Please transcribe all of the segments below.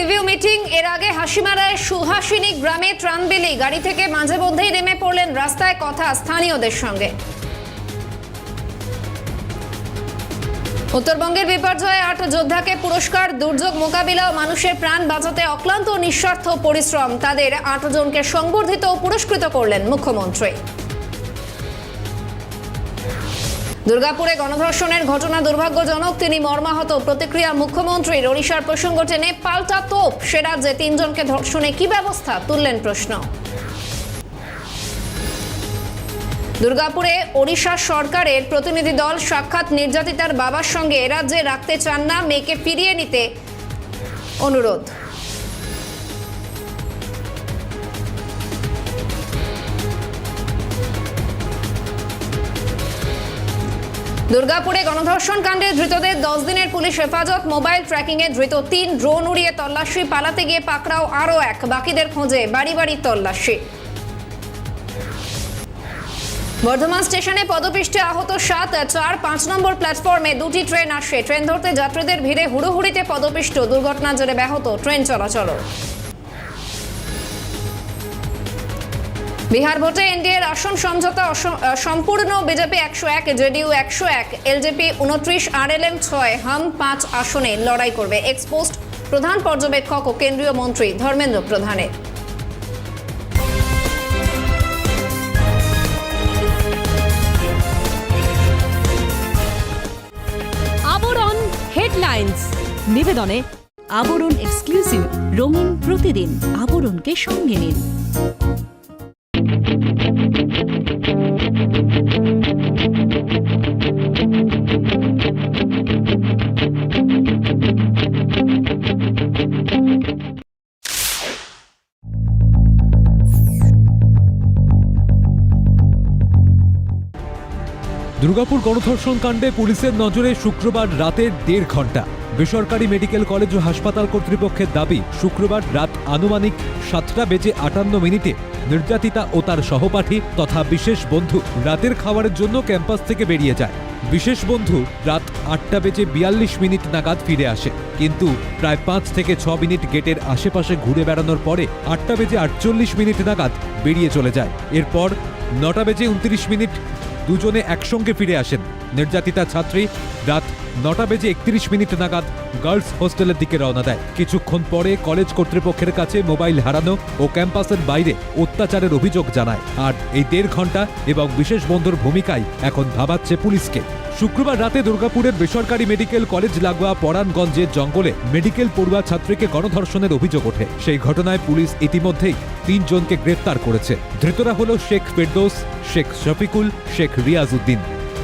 Review meeting, এর আগে হাসিমারায় সুহাসিনী গ্রামে ত্রাণ বিলি গাড়ি থেকে মাঝে মধ্যেই নেমে পড়লেন রাস্তায় কথা স্থানীয়দের সঙ্গে। উত্তরবঙ্গের বিপর্যয়ে আট যোদ্ধাকে পুরস্কার, দুর্যোগ মোকাবিলা ও মানুষের প্রাণ বাঁচাতে অক্লান্ত নিঃস্বার্থ পরিশ্রম। তাদের আটজনকে সংবর্ধিত ও পুরস্কৃত করলেন মুখ্যমন্ত্রী। দুর্গাপুরে গণধর্ষণের ঘটনা দুর্ভাগ্যজনক। তিনি মর্মাহত। প্রতিক্রিয়া মুখ্যমন্ত্রীর ওড়িশার প্রসঙ্গ টেনে পাল্টা তোপ। সে রাজ্যে তিনজনকে ধর্ষণে কি ব্যবস্থা? তুললেন প্রশ্ন। দুর্গাপুরে ওড়িশা সরকারের প্রতিনিধি দল সাক্ষাৎ নির্যাতিতার বাবার সঙ্গে এ রাজ্যে রাখতে চান না, মেয়েকে ফিরিয়ে নিতে অনুরোধ। দুর্গাপুরে গণধর্ষণ কাণ্ডে ধৃতদের দশ দিনের পুলিশ হেফাজত। মোবাইল ট্র্যাকিংয়ে ধৃত তিন ড্রোন উড়িয়ে তল্লাশি, পালাতে গিয়ে পাকড়াও আরও এক। বাকিদের খোঁজে বাড়ি বাড়ি তল্লাশি। বর্ধমান স্টেশনে পদপিষ্টে আহত সাত, চার, পাঁচ নম্বর প্ল্যাটফর্মে দুটি ট্রেন আসে। ট্রেন ধরতে যাত্রীদের ভিড়ে হুড়োহুড়িতে পদপিষ্ট। দুর্ঘটনা জেরে ব্যাহত ট্রেন চলাচল বিহার ভোটে এনডিএর আসন সমঝোতা সম্পূর্ণ, বিজেপি একশো এক, জেডিইউ একশো এক, এলজেপি উনত্রিশ আরএলএম ছয়, হাম পাঁচ আসনে লড়াই করবে এক্সপোস্ট প্রধান পর্যবেক্ষক ও কেন্দ্রীয় মন্ত্রী ধর্মেন্দ্র প্রধানের। আবরণ নিবেদনে আবরণ এক্সক্লুসিভ রঙিন প্রতিদিন আবরণকে সঙ্গে নিন। দুর্গাপুর গণধর্ষণ কাণ্ডে পুলিশের নজরে শুক্রবার রাতের দেড় ঘণ্টা বেসরকারি মেডিকেল কলেজ ও হাসপাতাল কর্তৃপক্ষের দাবি, শুক্রবার রাত আনুমানিক সাতটা বেজে আটান্ন মিনিটে নির্যাতিতা ও তার সহপাঠী তথা বিশেষ বন্ধু রাতের খাবারের জন্য ক্যাম্পাস থেকে বেরিয়ে যায়। বিশেষ বন্ধু রাত আটটা বেজে বিয়াল্লিশ মিনিট নাগাদ ফিরে আসে। কিন্তু প্রায় পাঁচ থেকে ছ মিনিট গেটের আশেপাশে ঘুরে বেড়ানোর পরে আটটা বেজে আটচল্লিশ মিনিট নাগাদ বেরিয়ে চলে যায়। এরপর নটা বেজে উনত্রিশ মিনিট দুজনে একসঙ্গে ফিরে আসেন। নির্যাতিতা ছাত্রী রাত নটা বেজে একত্রিশ মিনিট নাগাদ গার্লস হোস্টেলের দিকে রওনা দেয়। কিছুক্ষণ পরে কলেজ কর্তৃপক্ষের কাছে মোবাইল হারানো ও ক্যাম্পাসের বাইরে অত্যাচারের অভিযোগ জানায়। আর এই দেড় ঘণ্টা এবং বিশেষ বন্ধুর ভূমিকায় এখন ভাবাচ্ছে পুলিশকে। শুক্রবার রাতে দুর্গাপুরের বেসরকারি মেডিকেল কলেজ লাগোয়া পরাণগঞ্জের জঙ্গলে মেডিকেল পড়ুয়া ছাত্রীকে গণধর্ষণের অভিযোগ ওঠে। সেই ঘটনায় পুলিশ ইতিমধ্যেই তিনজনকে গ্রেফতার করেছে। ধৃতরা হল শেখ ফেরদৌস, শেখ শফিকুল, শেখ রিয়াজউদ্দিন।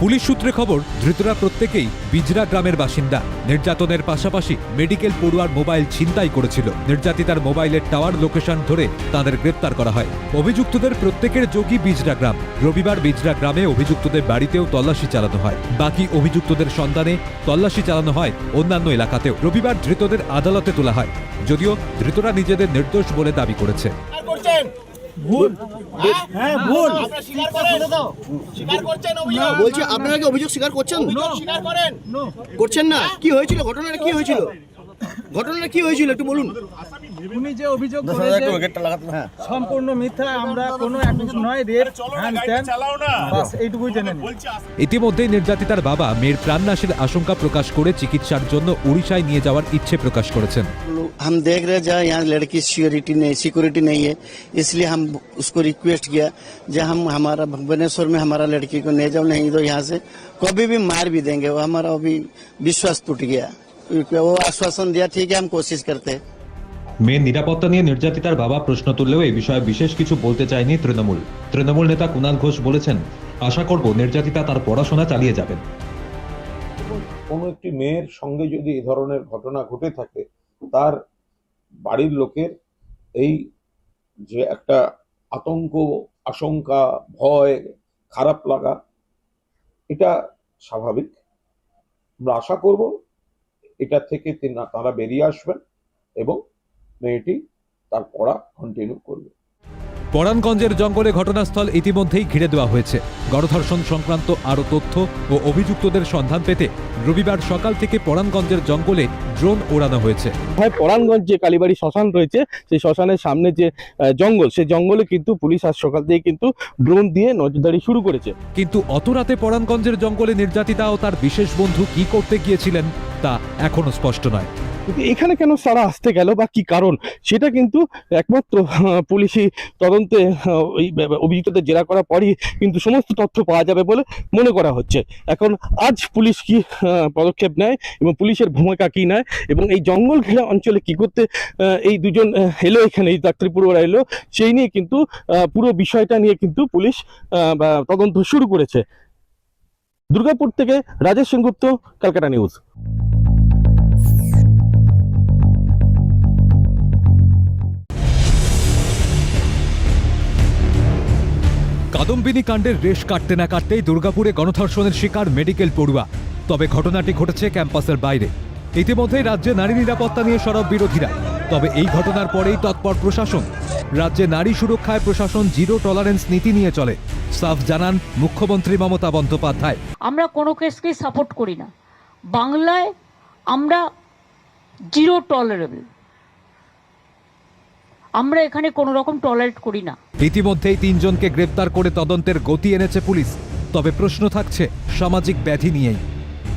পুলিশ সূত্রে খবর, ধৃতরা প্রত্যেকেই বিজরা গ্রামের বাসিন্দা। নির্যাতনের পাশাপাশি মেডিকেল পড়ুয়ার মোবাইল ছিনতাই করেছিল। নির্যাতিতার মোবাইলের টাওয়ার লোকেশন ধরে তাদের গ্রেপ্তার করা হয়। অভিযুক্তদের প্রত্যেকের যোগী বিজরা গ্রাম। রবিবার বিজরা গ্রামে অভিযুক্তদের বাড়িতেও তল্লাশি চালানো হয়। বাকি অভিযুক্তদের সন্ধানে তল্লাশি চালানো হয় অন্যান্য এলাকাতেও। রবিবার ধৃতদের আদালতে তোলা হয়। যদিও ধৃতরা নিজেদের নির্দোষ বলে দাবি করেছে। হ্যাঁ ভুল। আপনারা স্বীকার করেন। স্বীকার করছেন অভিযোগ? বলছি আপনারা কি অভিযোগ স্বীকার করছেন? করছেন না? কি হয়েছিল? ঘটনাটা কি হয়েছিল? ঘটনাটা কি হয়েছিল? একটু বলুন। উনি যে অভিযোগ করেছে সম্পূর্ণ মিথ্যা আমরা কোনো অ্যাকিউজ নয় রেপ হ্যান ত্যান বাস এইটুকুই জেনে নিই ইতিমধ্যেই নির্যাতিতার বাবা মেয়ের প্রাণনাশের আশঙ্কা প্রকাশ করে চিকিৎসার জন্য উড়িষ্যায় নিয়ে যাওয়ার ইচ্ছে প্রকাশ করেছেন हम देख रहे जहाँ यहाँ लड़की सिक्योरिटी नहीं सिक्योरिटी नहीं है इसलिए हम उसको रिक्वेस्ट किया जब हम हमारा भुवनेश्वर में हमारा लड़की को ले जाओ नहीं तो यहाँ से कभी भी मार भी देंगे वो हमारा अभी विश्वास टूट गया वो आश्वासन दिया ठीक है हम कोशिश करते हैं মেয়ের নিরাপত্তা নিয়ে নির্যাতিতার বাবা প্রশ্ন তুললেও এই বিষয়ে বিশেষ কিছু বলতে চায়নি তৃণমূল। তৃণমূল নেতা কুণাল ঘোষ বলেছেন, আশা করব নির্যাতিতা তার পড়াশোনা চালিয়ে যাবেন কোনো একটি মেয়ের সঙ্গে যদি এ ধরনের ঘটনা ঘটে থাকে, তার বাড়ির লোকের এই যে একটা আতঙ্ক, আশঙ্কা, ভয়, খারাপ লাগা, এটা স্বাভাবিক। আমরা আশা করব এটা থেকে তারা বেরিয়ে আসবেন এবং মেয়েটি তার পড়া কন্টিনিউ করবে। পরাণগঞ্জের জঙ্গলে ঘটনাস্থল ইতিমধ্যেই ঘিরে দেওয়া হয়েছে। গণধর্ষণ সংক্রান্ত আরও তথ্য ও অভিযুক্তদের সন্ধান পেতে রবিবার সকাল থেকে পরাণগঞ্জের জঙ্গলে ড্রোন ওড়ানো হয়েছে। হয় পরাণগঞ্জ যে কালীবাড়ি শ্মশান রয়েছে সেই শ্মশানের সামনে যে জঙ্গল সেই জঙ্গলে কিন্তু পুলিশ আজ সকাল থেকে কিন্তু ড্রোন দিয়ে নজরদারি শুরু করেছে। কিন্তু অত রাতে পরাণগঞ্জের জঙ্গলে নির্যাতিতা ও তার বিশেষ বন্ধু কি করতে গিয়েছিলেন তা এখনও স্পষ্ট নয়। এখানে কেন সারা আসতে গেল বা কি কারণ? সেটা কিন্তু একমাত্র পুলিশি তদন্তে ওই অভিযুক্তদের জেরা করার পরই কিন্তু সমস্ত তথ্য পাওয়া যাবে বলে মনে করা হচ্ছে। এখন আজ পুলিশ কি পদক্ষেপ নেয় এবং পুলিশের ভূমিকা কি নেয় এবং এই জঙ্গল ঘেরা অঞ্চলে কি করতে এই দুজন এলো এখানে, এই ডাক্তারি পড়ুয়ারা এলো, সেই নিয়ে কিন্তু পুরো বিষয়টা নিয়ে কিন্তু পুলিশ তদন্ত শুরু করেছে। দুর্গাপুর থেকে রাজেশ সেনগুপ্ত, ক্যালকাটা নিউজ। কাদম্বিনী কাণ্ডের রেশ কাটতে না কাটতেই দুর্গাপুরে গণধর্ষণের শিকার মেডিকেল পড়ুয়া। তবে ঘটনাটি ঘটেছে ক্যাম্পাসের বাইরে। ইতিমধ্যেই রাজ্যে নারী নিরাপত্তা নিয়ে সরব বিরোধীরা। তবে এই ঘটনার পরেই তৎপর প্রশাসন। রাজ্যে নারী সুরক্ষায় প্রশাসন জিরো টলারেন্স নীতি নিয়ে চলে। সাফ জানান মুখ্যমন্ত্রী মমতা বন্দ্যোপাধ্যায়। আমরা কোনো কেসকেই সাপোর্ট করি না। বাংলায় আমরা জিরো টলারেবল। আমরা এখানে কোনো রকম টলারেট করি না। ইতিমধ্যেই তিনজনকে গ্রেপ্তার করে তদন্তের গতি এনেছে পুলিশ। তবে প্রশ্ন থাকছে সামাজিক ব্যাধি নিয়েই।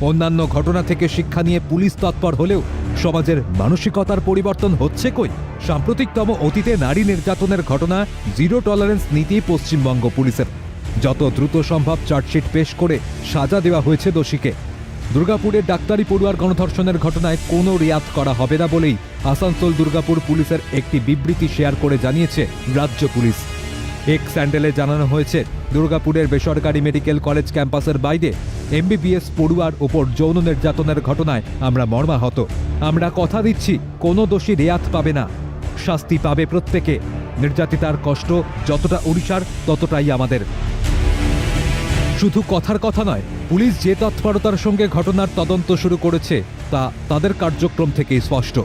অন্যান্য ঘটনা থেকে শিক্ষা নিয়ে পুলিশ তৎপর হলেও সমাজের মানসিকতার পরিবর্তন হচ্ছে কই? সাম্প্রতিকতম অতীতে নারী নির্যাতনের ঘটনা, জিরো টলারেন্স নীতি পশ্চিমবঙ্গ পুলিশের। যত দ্রুত সম্ভব চার্জশিট পেশ করে সাজা দেওয়া হয়েছে দোষীকে। দুর্গাপুরের ডাক্তারি পড়ুয়ার গণধর্ষণের ঘটনায় কোনো রিয়াত করা হবে না বলেই আসানসোল দুর্গাপুর পুলিশের একটি বিবৃতি শেয়ার করে জানিয়েছে রাজ্য পুলিশ। এক স্যান্ডেলে জানানো হয়েছে, দুর্গাপুরের বেসরকারি মেডিকেল কলেজ ক্যাম্পাসের বাইরে এমবিবিএস পড়ুয়ার ওপর যৌন নির্যাতনের ঘটনায় আমরা মর্মাহত। আমরা কথা দিচ্ছি, কোনো দোষী রেয়াত পাবে না। শাস্তি পাবে প্রত্যেকে। নির্যাতিতার কষ্ট যতটা উড়িষ্যার ততটাই আমাদের। শুধু কথার কথা নয়, পুলিশ যে তৎপরতার সঙ্গে ঘটনার তদন্ত শুরু করেছে, তা তাদের কার্যক্রম থেকেই স্পষ্ট।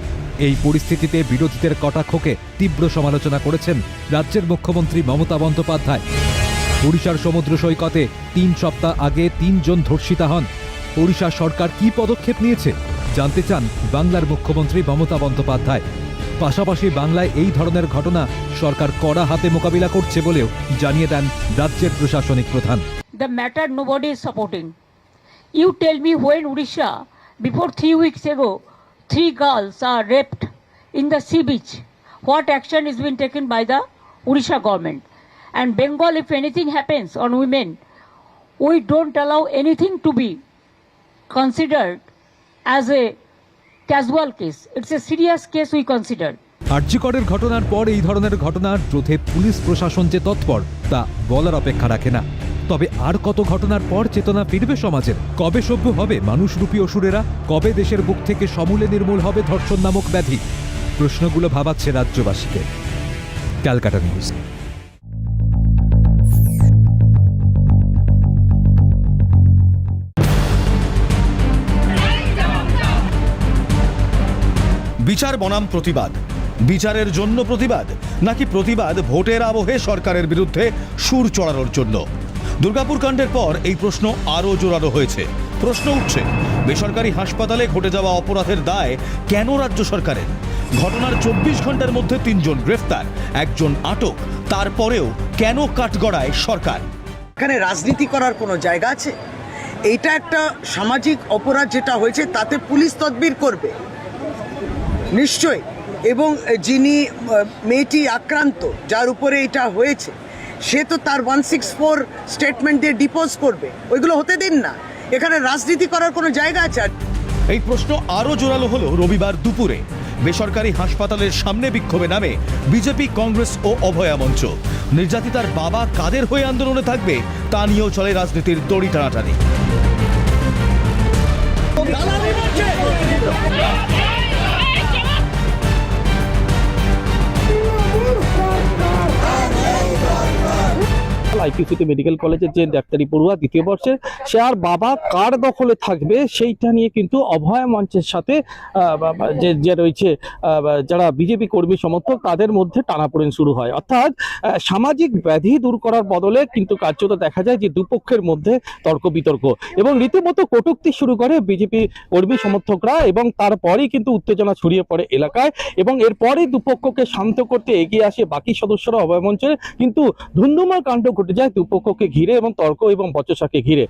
এই পরিস্থিতিতে বিরোধীদের কটাক্ষকে তীব্র সমালোচনা করেছেন রাজ্যের মুখ্যমন্ত্রী মমতা বন্দ্যোপাধ্যায়। ওড়িশার সমুদ্র সৈকতে তিন সপ্তাহ আগে তিনজন ধর্ষিতা হন। ওড়িশা সরকার কি পদক্ষেপ নিয়েছে, জানতে চান বাংলার মুখ্যমন্ত্রী মমতা বন্দ্যোপাধ্যায়। পাশাপাশি বাংলায় এই ধরনের ঘটনা সরকার কড়া হাতে মোকাবিলা করছে বলেও জানিয়ে দেন রাজ্যের প্রশাসনিক প্রধান। The matter nobody is supporting. You tell me when Odisha, before three weeks ago, three girls are raped in the sea beach. What action is being taken by the Odisha government? And Bengal, if anything happens on women, we don't allow anything to be considered as a casual case. It's a serious case we consider. আর্যিকরের ঘটনার পর এই ধরনের ঘটনার রোধে police প্রশাসন যে তৎপর, তা বলার অপেক্ষা রাখে না। তবে আর কত ঘটনার পর চেতনা ফিরবে সমাজের? কবে সভ্য হবে মানুষরূপী অসুরেরা? কবে দেশের বুক থেকে সমূলে নির্মূল হবে ধর্ষণ নামক ব্যাধি? প্রশ্নগুলো ভাবাচ্ছে রাজ্যবাসীকে। ক্যালকাটা নিউজ। বিচার বনাম প্রতিবাদ। বিচারের জন্য প্রতিবাদ, নাকি প্রতিবাদ ভোটের আবহে সরকারের বিরুদ্ধে সুর চড়ানোর জন্য? দুর্গাপুর কাণ্ডের পর এই প্রশ্ন আরও জোরালো হয়েছে। প্রশ্ন উঠছে, বেসরকারি হাসপাতালে ঘটে যাওয়া অপরাধের দায় কেন রাজ্য সরকারের? ঘটনার চব্বিশ ঘণ্টার মধ্যে তিনজন গ্রেফতার, একজন আটক, তারপরেও কেন কাঠগড়ায় সরকার? এখানে রাজনীতি করার কোনো জায়গা আছে? এটা একটা সামাজিক অপরাধ যেটা হয়েছে, তাতে পুলিশ তদবির করবে। নিশ্চয় এবং যিনি মেয়েটি আক্রান্ত যার উপরে এটা হয়েছে সে তো তার ওয়ান সিক্স ফোর স্টেটমেন্ট দিয়ে ডিপোজ করবে। ওইগুলো হতে দিন না। এখানে রাজনীতি করার কোনো জায়গা আছে? আর এই প্রশ্ন আরও জোরালো হলো রবিবার দুপুরে। বেসরকারি হাসপাতালের সামনে বিক্ষোভে নামে বিজেপি কংগ্রেস ও অভয়া মঞ্চ। নির্যাতিতার বাবা কাদের হয়ে আন্দোলনে থাকবে তা নিয়েও চলে রাজনীতির দড়ি টানাটানি। আইপিসিটি মেডিকেল কলেজের যে ডাক্তারি পড়ুয়া দ্বিতীয় বর্ষের, সে আর বাবা কার দখলে থাকবে সেইটা নিয়ে কিন্তু অভয় মঞ্চের সাথে যে যে রয়েছে যারা বিজেপি কর্মী সমর্থক, তাদের মধ্যে টানাপোড়েন শুরু হয়। অর্থাৎ সামাজিক ব্যাধি দূর করার বদলে কিন্তু কার্যত দেখা যায় যে দুপক্ষের মধ্যে তর্ক বিতর্ক এবং রীতিমতো কটূক্তি শুরু করে বিজেপি কর্মী সমর্থকরা এবং তারপরেই কিন্তু উত্তেজনা ছড়িয়ে পড়ে এলাকায় এবং এরপরেই দুপক্ষকে শান্ত করতে এগিয়ে আসে বাকি সদস্যরা অভয় মঞ্চের। কিন্তু ধুন্ধুমার কাণ্ড ঘটে যায় দুপক্ষকে ঘিরে এবং তর্ক এবং বচসাকে ঘিরে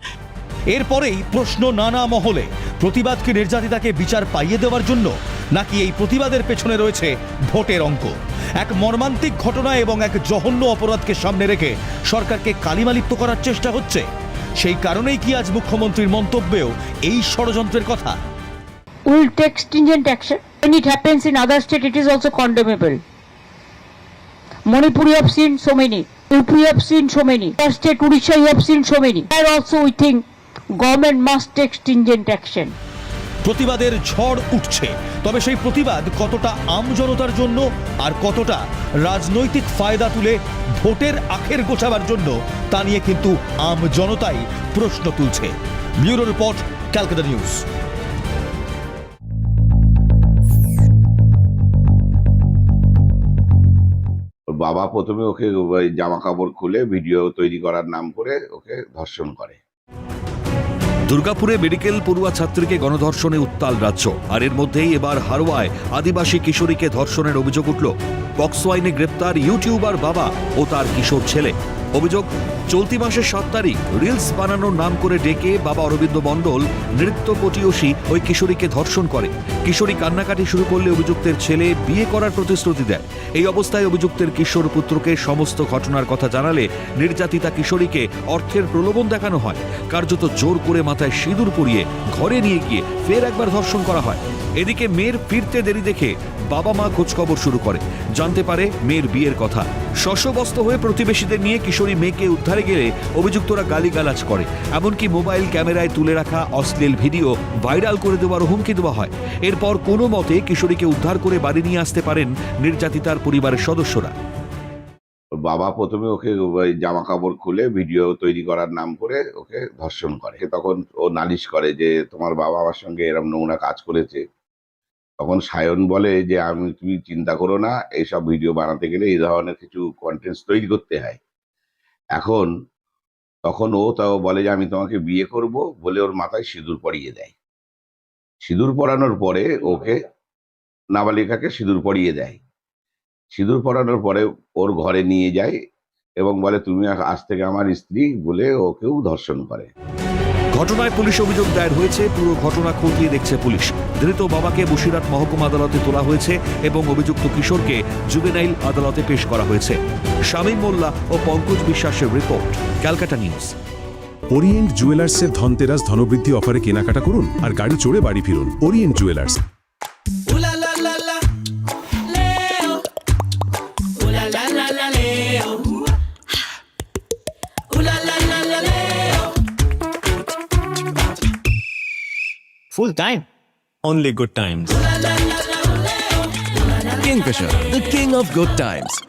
এরপরেই প্রশ্ন নানা মহলে প্রতিবাদ কি নির্যাতিতাকে বিচার পাইয়ে দেওয়ার জন্য নাকি এই প্রতিবাদের পেছনে রয়েছে ভোটের অঙ্ক এক মর্মান্তিক ঘটনা এবং এক জঘন্য অপরাধকে সামনে রেখে সরকারকে কালিমালিপ্ত করার চেষ্টা হচ্ছে সেই কারণেই কি আজ মুখ্যমন্ত্রীর মন্তব্যেও এই ষড়যন্ত্রের কথা will take stringent action. When it happens in other state, it is also condemnable. Manipur, you have seen so many. UP, you have seen so many. Other state, Odisha, you have seen so many. And also, we think government must take stringent action. প্রতিবাদের ঝড় উঠছে তবে সেই প্রতিবাদ কতটা আম জনতার জন্য আর কতটা রাজনৈতিক ফায়দা তুলে ভোটের আখের গোছাবার জন্য তা নিয়ে কিন্তু আম জনতাই প্রশ্ন তুলছে ব্যুরো রিপোর্ট ক্যালকাটা নিউজ বাবা প্রথমে ওকে জামা কাপড় খুলে ভিডিও তৈরি করার নাম করে ওকে ধর্ষণ করে। দুর্গাপুরে মেডিকেল পড়ুয়া ছাত্রীকে গণধর্ষণে উত্তাল রাজ্য, আর এর মধ্যেই এবার হারোয়ায় আদিবাসী কিশোরীকে ধর্ষণের অভিযোগ উঠল। বক্সওয়াইনে গ্রেপ্তার ইউটিউবার বাবা ও তার কিশোর ছেলে। অভিযোগ, চলতি মাসের সাত তারিখ রিলস বানানোর নাম করে ডেকে বাবা অরবিন্দ মণ্ডল, নৃত্য পটিয়সী ওই কিশোরীকে ধর্ষণ করে। কিশোরী কান্নাকাটি শুরু করলে অভিযুক্তের ছেলে বিয়ে করার প্রতিশ্রুতি দেয় এই অবস্থায় অভিযুক্তের কিশোর পুত্রকে সমস্ত ঘটনার কথা জানালে নির্যাতিতা কিশোরীকে অর্থের প্রলোভন দেখানো হয়। কার্যত জোর করে মাথায় সিঁদুর পরিয়ে ঘরে নিয়ে গিয়ে ফের একবার ধর্ষণ করা হয়। এদিকে মেয়ের ফিরতে দেরি দেখে বাবা মা খোঁজখবর শুরু করে জানতে পারে মেয়ের বিয়ের কথা। শস্যবস্ত হয়ে প্রতিবেশীদের নিয়ে কিশোরী মেয়েকে উদ্ধারে গেলে অভিযুক্তরা গালিগালাজ করে। এমনকি মোবাইল ক্যামেরায় তুলে রাখা অশ্লীল ভিডিও ভাইরাল করে দেওয়ার হুমকি দেওয়া হয়। এরপর কোনো মতে কিশোরীকে উদ্ধার করে বাড়ি নিয়ে আসতে পারেন নির্যাতিতার পরিবারের সদস্যরা। বাবা প্রথমে ওকে জামা কাপড় খুলে ভিডিও তৈরি করার নাম করে ওকে ধর্ষণ করে। তখন ও নালিশ করে যে তোমার বাবা আমার সঙ্গে এরম নোংরা কাজ করেছে। তখন সায়ন বলে যে, আমি, তুমি চিন্তা করো না, এইসব ভিডিও বানাতে গেলে এই ধরনের কিছু কন্টেন্টস তৈরি করতে হয়। এখন, তখন ও তাও বলে যে, আমি তোমাকে বিয়ে করব বলে ওর মাথায় সিঁদুর পরিয়ে দেয়। সিঁদুর পরানোর পরে ওকে নাবালিকাকে সিঁদুর পরিয়ে দেয়। সিঁদুর পরানোর পরে ওর ঘরে নিয়ে যায় এবং বলে, তুমি আজ থেকে আমার স্ত্রী বলে ওকেও ধর্ষণ করে। ঘটনায় পুলিশ অভিযোগ দায়ের হয়েছে, পুরো ঘটনা খতিয়ে দেখছে পুলিশ। ধৃত বাবাকে বসিরহাট মহকুমা আদালতে তোলা হয়েছে এবং অভিযুক্ত কিশোরকে জুবেনাইল আদালতে পেশ করা হয়েছে। শামীম মোল্লা ও পঙ্কজ বিশ্বাসের রিপোর্ট, ক্যালকাটা নিউজ। ওরিয়েন্ট জুয়েলার্সের ধনতেরাস ধনবৃদ্ধি অফারে কেনাকাটা করুন আর গাড়ি চড়ে বাড়ি ফিরুন। Orient Jewellers Full time. Only good times. Kingfisher, the king of good times.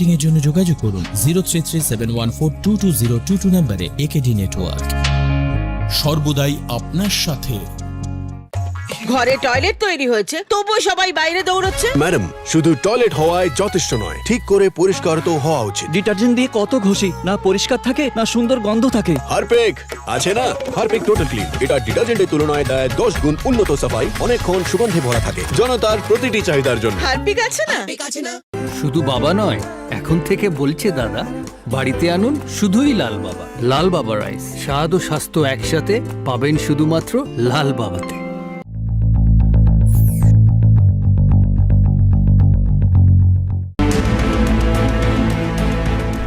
এর জন্য যোগাযোগ করুন zero three three seven one four two two zero two two নম্বরে একেডি নেটওয়ার্ক সর্বদাই আপনার সাথে। ঘরে টয়লেট তৈরি হয়েছে তবুও সবাই বাইরে দৌড়চ্ছে? ম্যাডাম শুধু টয়লেট হওয়ায় যথেষ্ট নয় ঠিক করে পরিষ্কার তো হওয়া উচিত। ডিটারজেন্ট দিয়ে কত ঘষি না পরিষ্কার থাকে না সুন্দর গন্ধ থাকে। হারপেক আছে না? হারপেক টোটাল ক্লিন এটা ডিটারজেন্টের তুলনায় দেয় দশ গুণ উন্নত সাফাই অনেকক্ষণ সুগন্ধে ভরা থাকে জনতার প্রতিটি চাহিদার জন্য। হারপিক আছে না? শুধু বাবা নয়, এখন থেকে বলছে দাদা, বাড়িতে আনুন শুধুই লাল বাবা। লাল বাবা রাইস, স্বাদ ও স্বাস্থ্য একসাথে পাবেন শুধুমাত্র লাল বাবাতে।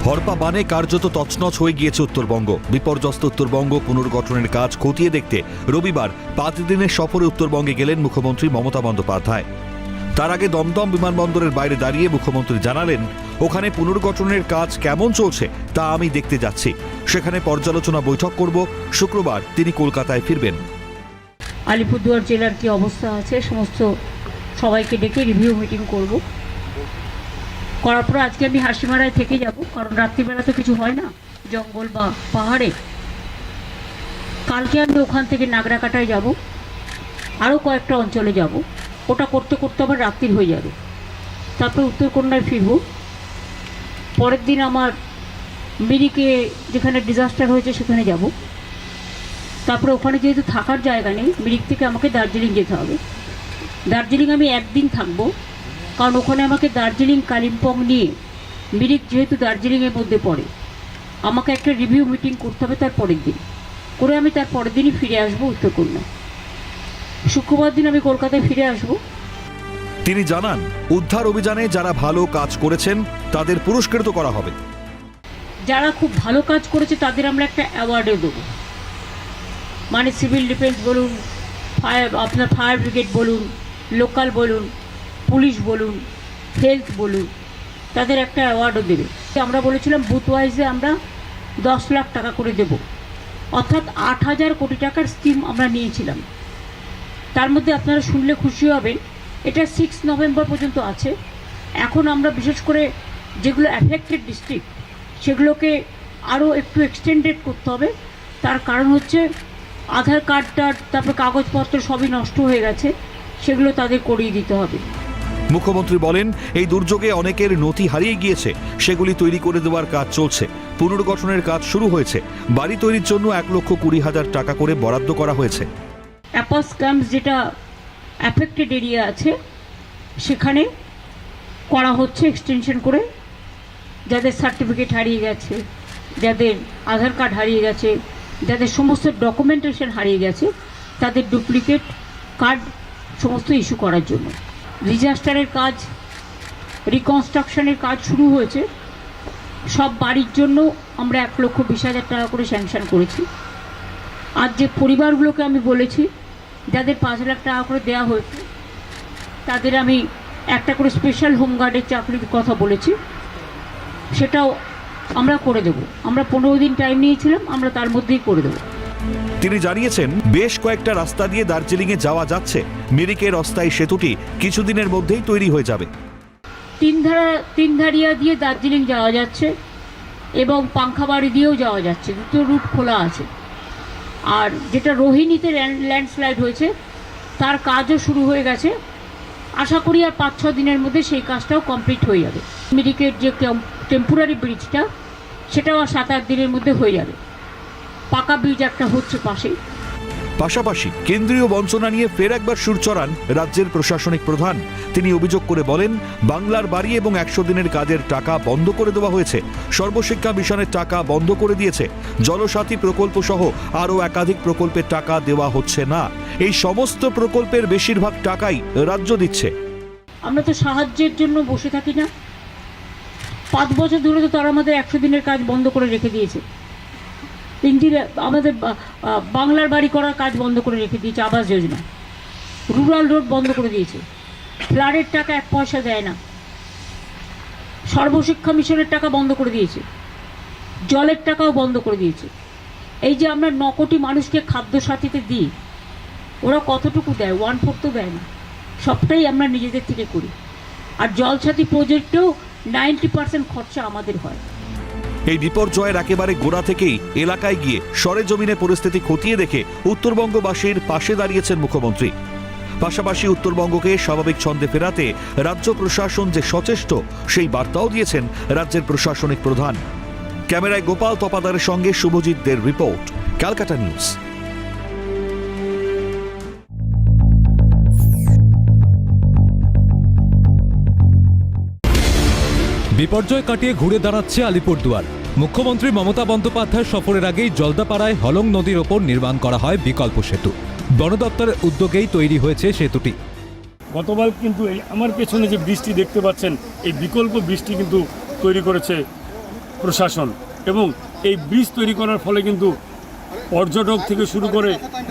হরপা বানে কার্যত তছনছ হয়ে গিয়েছে উত্তরবঙ্গ। বিপর্যস্ত উত্তরবঙ্গ পুনর্গঠনের কাজ খতিয়ে দেখতে রবিবার পাঁচ দিনের সফরে উত্তরবঙ্গে গেলেন মুখ্যমন্ত্রী মমতা বন্দ্যোপাধ্যায়। তার আগে দমদম বিমানবন্দরের বাইরে দাঁড়িয়ে মুখ্যমন্ত্রী জানালেন, ওখানে পুনর্গঠনের কাজ কেমন চলছে তা আমি দেখতে যাচ্ছি। সেখানে পর্যালোচনা বৈঠক করব। শুক্রবার তিনি কলকাতায় ফিরবেন। আলিপুরদুয়ার জেলার কি অবস্থা আছে, সমস্ত সবাইকে ডেকে রিভিউ মিটিং করব। করার পর আজকে আমি হাসিমারায় থেকে যাব, কারণ রাত্রিবেলা তো কিছু হয় না, জঙ্গল বা পাহাড়ে। কালকে আমি ওখান থেকে নাগরাকাটায় যাব, আরও কয়েকটা অঞ্চলে যাব। ওটা করতে করতে আবার রাত্রির হয়ে যাবে। তারপরে উত্তরকন্যায় ফিরব। পরের দিন আমার মিরিকে যেখানে ডিজাস্টার হয়েছে সেখানে যাব। তারপরে ওখানে যেহেতু থাকার জায়গা নেই, মিরিক থেকে আমাকে দার্জিলিং যেতে হবে। দার্জিলিং আমি একদিন থাকব, কারণ ওখানে আমাকে দার্জিলিং, কালিম্পং নিয়ে মিরিক যেহেতু দার্জিলিংয়ের মধ্যে পড়ে, আমাকে একটা রিভিউ মিটিং করতে হবে তার পরের দিন। করে আমি তার পরের দিনই ফিরে আসব উত্তরকন্যা শুক্রবার দিন আমি কলকাতায় ফিরে আসব। তিনি জানান উদ্ধার অভিযানে যারা ভালো কাজ করেছেন তাদের পুরস্কৃত করা হবে। যারা খুব ভালো কাজ করেছে তাদের আমরা একটা অ্যাওয়ার্ডও দেবো। মানে সিভিল ডিফেন্স বলুন ফায়ার আপনার ফায়ার ব্রিগেড বলুন লোকাল বলুন পুলিশ বলুন হেলথ বলুন তাদের একটা অ্যাওয়ার্ডও দেবে। আমরা বলেছিলাম বুথ ওয়াইজে আমরা দশ লাখ টাকা করে দেব। অর্থাৎ আট হাজার কোটি টাকার স্কিম আমরা নিয়েছিলাম। তার মধ্যে আপনারা শুনলে খুশি হবেন। এটা সিক্স নভেম্বর পর্যন্ত আছে। এখন আমরা বিশেষ করে যেগুলো অ্যাফেক্টেড ডিস্ট্রিক্ট সেগুলোকে আরও একটু এক্সটেন্ডেড করতে হবে। তার কারণ হচ্ছে আধার কার্ডটা তারপর কাগজপত্র সবই নষ্ট হয়ে গেছে। সেগুলো তাদের করিয়ে দিতে হবে। মুখ্যমন্ত্রী বলেন, এই দুর্যোগে অনেকের নথি হারিয়ে গিয়েছে। সেগুলি তৈরি করে দেওয়ার কাজ চলছে। পুনর্গঠনের কাজ শুরু হয়েছে। বাড়ি তৈরির জন্য এক লক্ষ কুড়ি হাজার টাকা করে বরাদ্দ করা হয়েছে। অ্যাপাস ক্যাম্পস যেটা অ্যাফেক্টেড এরিয়া আছে, সেখানে করা হচ্ছে এক্সটেনশন করে। যাদের সার্টিফিকেট হারিয়ে গেছে, যাদের আধার কার্ড হারিয়ে গেছে, যাদের সমস্ত ডকুমেন্টেশন হারিয়ে গেছে, তাদের ডুপ্লিকেট কার্ড সমস্ত ইস্যু করার জন্য। ডিজাস্টারের কাজ রিকনস্ট্রাকশনের কাজ শুরু হয়েছে। সব বাড়ির জন্য আমরা এক লক্ষ বিশ হাজার টাকা করে স্যাংশন করেছি। আর যে পরিবারগুলোকে আমি বলেছি যাদের পাঁচ লাখ টাকা করে দেওয়া হয়েছে তাদের আমি একটা করে স্পেশাল হোমগার্ডের চাকরির কথা বলেছি। সেটাও আমরা করে দেব। আমরা পনেরো দিন টাইম নিয়েছিলাম আমরা তার মধ্যেই করে দেবো। তিনি জানিয়েছেন বেশ কয়েকটা রাস্তা দিয়ে দার্জিলিংয়ে যাওয়া যাচ্ছে। মিরিকের অস্থায়ী সেতুটি কিছুদিনের মধ্যেই তৈরি হয়ে যাবে। তিনধারা তিনধারিয়া দিয়ে দার্জিলিং যাওয়া যাচ্ছে এবং পাংখাবাড়ি দিয়েও যাওয়া যাচ্ছে। দুটো রুট খোলা আছে। আর যেটা রোহিণীতে ল্যান্ডস্লাইড হয়েছে, তার কাজও শুরু হয়ে গেছে। আশা করি আর পাঁচ ছ দিনের মধ্যে সেই কাজটাও কমপ্লিট হয়ে যাবে। মেডিকেট যে টেম্পোরারি ব্রিজটা সেটাও সাত আট দিনের মধ্যে হয়ে যাবে। পাকা ব্রিজ একটা হচ্ছে পাশেই। পাশাপাশি কেন্দ্রীয় বঞ্চনা নিয়ে ফের একবার সুর চড়ান রাজ্যের প্রশাসনিক প্রধান। তিনি অভিযোগ করে বলেন, বাংলার বাড়ি এবং একশো দিনের কাজের টাকা বন্ধ করে দেওয়া হয়েছে। সর্বশিক্ষা মিশনের টাকা বন্ধ করে দিয়েছে। জলসাথী প্রকল্প সহ আরও একাধিক প্রকল্পের টাকা দেওয়া হচ্ছে না। এই সমস্ত প্রকল্পের বেশিরভাগ টাকাই রাজ্য দিচ্ছে। আমরা তো সাহায্যের জন্য বসে থাকি না। পাঁচ বছর ধরে তো তারা আমাদের একশো দিনের কাজ বন্ধ করে রেখে দিয়েছে। ইন্দিরা আমাদের বাংলার বাড়ি করার কাজ বন্ধ করে রেখে দিয়েছে আবাস যোজনা। রুরাল রোড বন্ধ করে দিয়েছে। ফ্ল্যাটের টাকা এক পয়সা দেয় না। সর্বশিক্ষা মিশনের টাকা বন্ধ করে দিয়েছে। জলের টাকাও বন্ধ করে দিয়েছে। এই যে আমরা ন কোটি মানুষকে খাদ্য সাথীতে দিই, ওরা কতটুকু দেয়? ওয়ান ফোর তো দেয় না। সবটাই আমরা নিজেদের থেকে করি। আর জলসাথী প্রজেক্টেও নাইনটি পার্সেন্ট খরচা আমাদের হয়। এই বিপর্যয়ের একেবারে গোড়া থেকেই এলাকায় গিয়ে সরেজমিনে পরিস্থিতি খতিয়ে দেখে উত্তরবঙ্গবাসীর পাশে দাঁড়িয়েছেন মুখ্যমন্ত্রী। পাশাপাশি উত্তরবঙ্গকে স্বাভাবিক ছন্দে ফেরাতে রাজ্য প্রশাসন যে সচেষ্ট, সেই বার্তাও দিয়েছেন রাজ্যের প্রশাসনিক প্রধান। ক্যামেরায় গোপাল তপাদারের সঙ্গে শুভজিৎ দের রিপোর্ট, ক্যালকাটা নিউজ। বিপর্যয় কাটিয়ে ঘুরে দাঁড়াচ্ছে আলিপুরদুয়ার। মুখ্যমন্ত্রী মমতা বন্দ্যোপাধ্যায় সফরের আগেই জলদাপাড়ায় হলং নদীর ওপর নির্মাণ করা হয় বিকল্প সেতু। বন দপ্তরের উদ্যোগেই তৈরি হয়েছে সেতুটি। গতকাল কিন্তু এই আমার পেছনে যে বৃষ্টি দেখতে পাচ্ছেন, এই বিকল্প বৃষ্টি কিন্তু তৈরি করেছে প্রশাসন এবং এই ব্রিজ তৈরি করার ফলে কিন্তু পর্যটক থেকে শুরু করে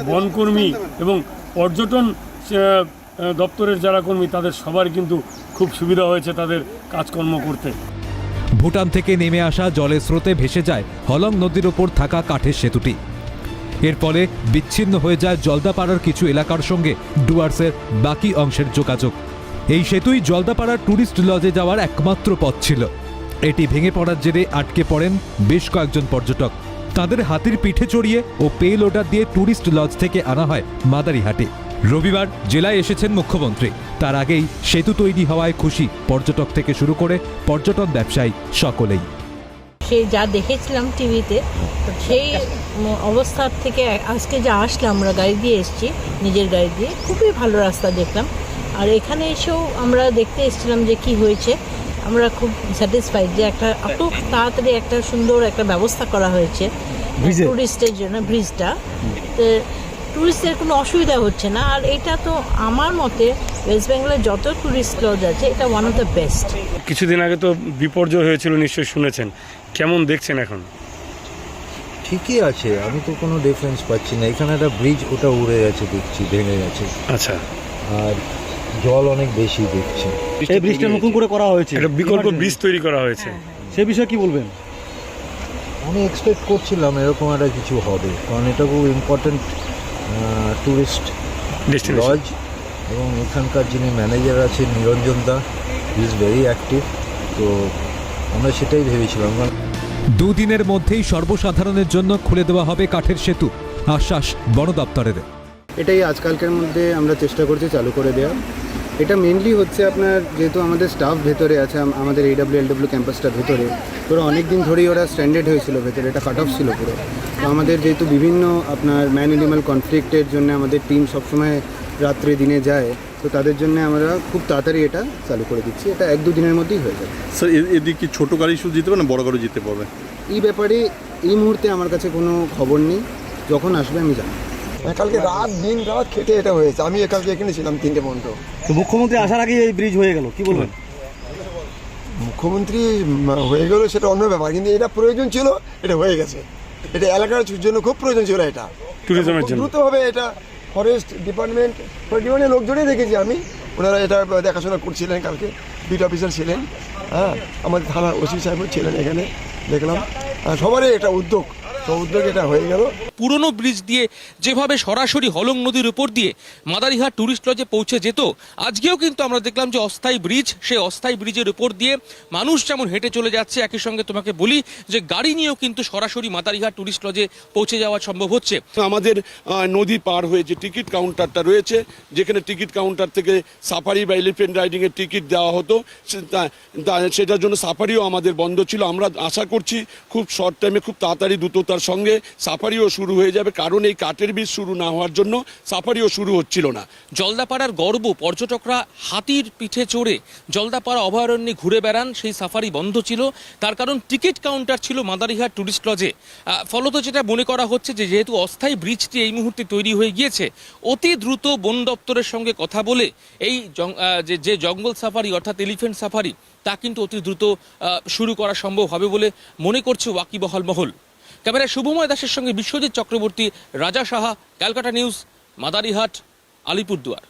বনকর্মী এবং পর্যটন দপ্তরের যারা কর্মী, তাদের সবার কিন্তু খুব সুবিধা হয়েছে তাদের কাজকর্ম করতে। ভুটান থেকে নেমে আসা জলের স্রোতে ভেসে যায় হলং নদীর ওপর থাকা কাঠের সেতুটি। এর ফলে বিচ্ছিন্ন হয়ে যায় জলদাপাড়ার কিছু এলাকার সঙ্গে ডুয়ার্সের বাকি অংশের যোগাযোগ। এই সেতুই জলদাপাড়ার ট্যুরিস্ট লজে যাওয়ার একমাত্র পথ ছিল। এটি ভেঙে পড়ার জেরে আটকে পড়েন বেশ কয়েকজন পর্যটক। তাদের হাতির পিঠে চড়িয়ে ও পে লোডার দিয়ে ট্যুরিস্ট লজ থেকে আনা হয় মাদারিহাটে। রবিবার জেলায় এসেছেন মুখ্যমন্ত্রী। তার আগেই সেতু তৈরি হওয়ায় খুশি পর্যটক থেকে শুরু করে পর্যটন ব্যবসায়ী সকলেই। সেই যা দেখেছিলাম টিভিতে সেই অবস্থার থেকে আজকে যা আসলাম আমরা গাড়ি দিয়ে এসেছি নিজের গাড়ি দিয়ে। খুবই ভালো রাস্তা দেখলাম। আর এখানে এসেও আমরা দেখতে এসেছিলাম যে কি হয়েছে। আমরা খুব স্যাটিসফাইড যে একটা এত তাড়াতাড়ি একটা সুন্দর একটা ব্যবস্থা করা হয়েছে? টুরিস্টের জন্য ব্রিজটা তো টুরিস্টের কোনো অসুবিধা হচ্ছে না। আর এটা তো আমার মতে ওয়েস্ট বেঙ্গলের যত টুরিস্ট লজ আছে এটা ওয়ান অফ দ্য বেস্ট কিছুদিন আগে তো বিপর্যয় হয়েছিল নিশ্চয়ই শুনেছেন। কেমন দেখছেন এখন? ঠিকই আছে আমি তো কোনো ডিফারেন্স পাচ্ছি না। এখানে একটা ব্রিজ ওটা উড়ে গেছে দেখছি ভেঙে গেছে। আচ্ছা। আর জল অনেক বেশি দেখছি। এই ব্রিজটা নতুন করে করা হয়েছে। একটা বিকল্প ব্রিজ তৈরি করা হয়েছে। সে বিষয়ে কি বলবেন? আমি এক্সপেক্ট করছিলাম এরকম একটা কিছু হবে কারণ এটা খুব ইম্পর্টেন্ট ট্যুরিস্ট লজ এবং এখানকার যিনি ম্যানেজার আছেন Niranjan da is very active তো আমরা সেটাই ভেবেছিলাম। দুদিনের মধ্যেই সর্বসাধারণের জন্য খুলে দেওয়া হবে কাঠের সেতু। আশ্বাস বন দপ্তরের এটাই আজকালকের মধ্যে আমরা চেষ্টা করছি চালু করে দেওয়া এটা মেনলি হচ্ছে আপনার যেহেতু আমাদের স্টাফ ভেতরে আছে আম- আমাদের এডাব্লিউ এলডব্লিউ ক্যাম্পাসটা ভেতরে তো ওরা অনেক দিন ধরেই ওরা স্ট্যান্ডার্ড হয়েছিল ভেতরে এটা কাট অফ ছিল পুরো। তো আমাদের যেহেতু বিভিন্ন আপনার ম্যান অ্যানিমাল কনফ্লিক্টের জন্য আমাদের টিম সবসময় রাত্রে দিনে যায় তো তাদের জন্য আমরা খুব তাড়াতাড়ি এটা চালু করে দিচ্ছি। এটা এক দু দিনের মধ্যেই হয়ে যাবে। স্যার এদিকে কি ছোটো গাড়ি শুধু জিতে পারে না বড় গাড়ি জিতে পারবে? এই ব্যাপারে এই মুহূর্তে আমার কাছে কোনো খবর নেই। যখন আসবে আমি জানাব। কালকে রাত দিন রাত খেটে এটা হয়েছে। আমি কালকে এখানে ছিলাম তিনটে পর্যন্ত। তো মুখ্যমন্ত্রী আসার আগেই এই ব্রিজ হয়ে গেল কি বলবেন? মুখ্যমন্ত্রী হয়ে গেল সেটা অন্য ব্যাপার। কিন্তু এটা প্রয়োজন ছিল এটা হয়ে গেছে। এটা এলাকার জন্য খুব প্রয়োজন ছিল এটা। ট্যুরিজমের জন্য। দ্রুতভাবে এটা ফরেস্ট ডিপার্টমেন্ট ডিপার্টমেন্টের লোকজনই দেখেছি আমি। ওনারা এটা দেখাশোনা করছিলেন কালকে। বিট অফিসার ছিলেন। হ্যাঁ আমাদের থানা ওসি সাহেবও ছিলেন এখানে দেখলাম। সবারই এটা উদ্যোগ। তো উদ্যোগ এটা হয়ে গেল। পুরনো ব্রিজ দিয়ে যেভাবে সরাসরি হলং নদীর উপর দিয়ে মাদারিহাট টুরিস্ট লজে পৌঁছে যেত আজকেও কিন্তু আমরা দেখলাম যে অস্থায়ী ব্রিজ সেই অস্থায়ী ব্রিজের উপর দিয়ে মানুষ যেমন হেঁটে চলে যাচ্ছে একই সঙ্গে তোমাকে বলি যে গাড়ি নিয়েও কিন্তু সরাসরি মাদারিহাট টুরিস্ট লজে পৌঁছে যাওয়া সম্ভব হচ্ছে। আমাদের নদী পার হয়ে যে টিকিট কাউন্টারটা রয়েছে যেখানে টিকিট কাউন্টার থেকে সাফারি বা এলিফেন্ট রাইডিংয়ের টিকিট দেওয়া হতো সেটার জন্য সাফারিও আমাদের বন্ধ ছিল। আমরা আশা করছি খুব শর্ট টাইমে খুব তাড়াতাড়ি দ্রুততার সঙ্গে সাফারিও শুরু হয়ে যাবে। কারণ এই কাঠের বীজ শুরু না হওয়ার জন্য সাফারিও শুরু হচ্ছিল না। জলদাপাড়ার গর্ব, পর্যটকরা হাতির পিঠে চড়ে জলদাপাড়া অভয়ারণ্যে ঘুরে বেড়ান। সেই সাফারি বন্ধ ছিল। তার কারণ টিকিট কাউন্টার ছিল মাদারিহাট টুরিস্ট লজে। ফলত যেটা মনে করা হচ্ছে যে, যেহেতু অস্থায়ী ব্রিজটি এই মুহূর্তে তৈরি হয়ে গিয়েছে, অতি দ্রুত বন দপ্তরের সঙ্গে কথা বলে এই যে জঙ্গল সাফারি অর্থাৎ এলিফেন্ট সাফারি, তা কিন্তু অতি দ্রুত শুরু করা সম্ভব হবে বলে মনে করছে ওয়াকিবহাল মহল। ক্যামেরায় শুভময় দাসের সঙ্গে বিশ্বজিৎ চক্রবর্তী রাজা সাহা ক্যালকাটা নিউজ মাদারিহাট আলিপুরদুয়ার।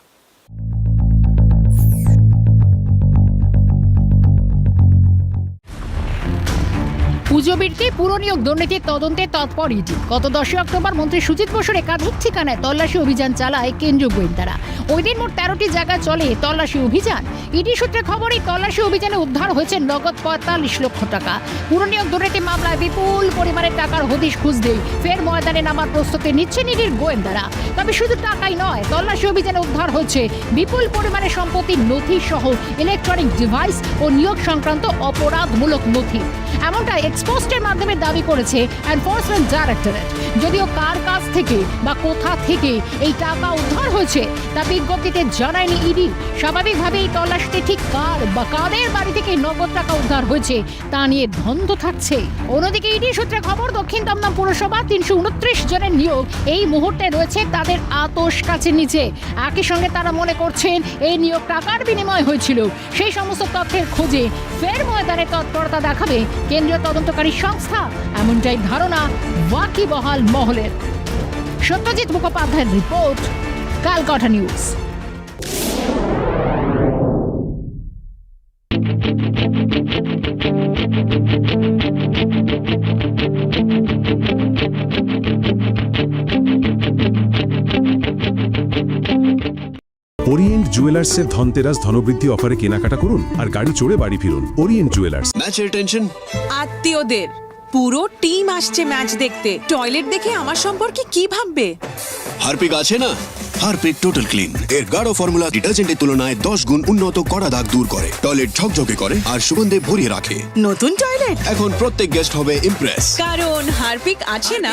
পুজো বীরকে পুরনিয়োগ দুর্নীতির তদন্তে তৎপর ইডি। গত দশই অক্টোবর মন্ত্রী সুজিত বসুর একাধিক ঠিকানায় তল্লাশি অভিযান চালায় কেন্দ্রীয় গোয়েন্দারা। ওই দিন মোট তেরোটি জায়গায় চলে তল্লাশি অভিযান। ইডি সূত্রে খবর এই তল্লাশি অভিযানে উদ্ধার হয়েছে নগদ পঁয়তাল্লিশ লক্ষ টাকা। পুরনিয়োগ দুর্নীতি মামলায় বিপুল পরিমাণের টাকার হদিশ খুঁজতেই ফের ময়দানে নামার প্রস্তুতি নিচ্ছে ইডির গোয়েন্দারা। তবে শুধু টাকাই নয়, তল্লাশি অভিযানে উদ্ধার হয়েছে বিপুল পরিমাণে সম্পত্তির নথি সহ ইলেকট্রনিক ডিভাইস ও নিয়োগ সংক্রান্ত অপরাধমূলক নথি। এমনটা এক্সপোস্টের মাধ্যমে দাবি করেছে এনফোর্সমেন্ট ডাইরেক্টরেট যদিও কার কাছ থেকে বা কোথা থেকে এই টাকা উদ্ধার হয়েছে তা বিজ্ঞপ্তিতে জানায়নি ইডি স্বাভাবিকভাবে এই তল্লাশিতে ঠিক কার বা কাদের বাড়ি থেকে নগদ টাকা উদ্ধার হয়েছে তা নিয়ে ধন্ধ থাকছে। অন্যদিকে ইডি সূত্রে খবর, দক্ষিণ দমদম পুরসভা তিনশো উনত্রিশ জনের নিয়োগ এই মুহূর্তে রয়েছে তাদের আতস কাছের নিচে। একই সঙ্গে তারা মনে করছেন এই নিয়োগ টাকার বিনিময় হয়েছিল। সেই সমস্ত তথ্যের খোঁজে ফের ময়দানে তৎপরতা দেখাবে কেন্দ্রীয় তদন্তকারী সংস্থা এমনটাই ধারণা ওয়াকিবহাল মহলের। সত্যজিৎ মুখোপাধ্যায়ের রিপোর্ট কালকাটা নিউজ। জুয়েলার্সের ধনতেরাস ধনবৃদ্ধি অফারে কেনাকাটা করুন আর গাড়ি চড়ে বাড়ি ফিরুন। Orient Jewellers. ম্যাচের টেনশন আত্মীয়দের। পুরো টিম আসছে ম্যাচ দেখতে। টয়লেট দেখে আমার সম্পর্কে কি ভাববে? হারপিক আছে না? হারপিক টোটাল ক্লিন এর গাঢ় ফর্মুলা ডিটারজেন্টের তুলনায় দশ গুণ উন্নত কড়া দাগ দূর করে। টয়লেট ঝকঝকে করে আর সুগন্ধে ভরিয়ে রাখে। নতুন টয়লেট এখন প্রত্যেক গেস্ট হবে ইমপ্রেস কারণ হারপিক আছে না।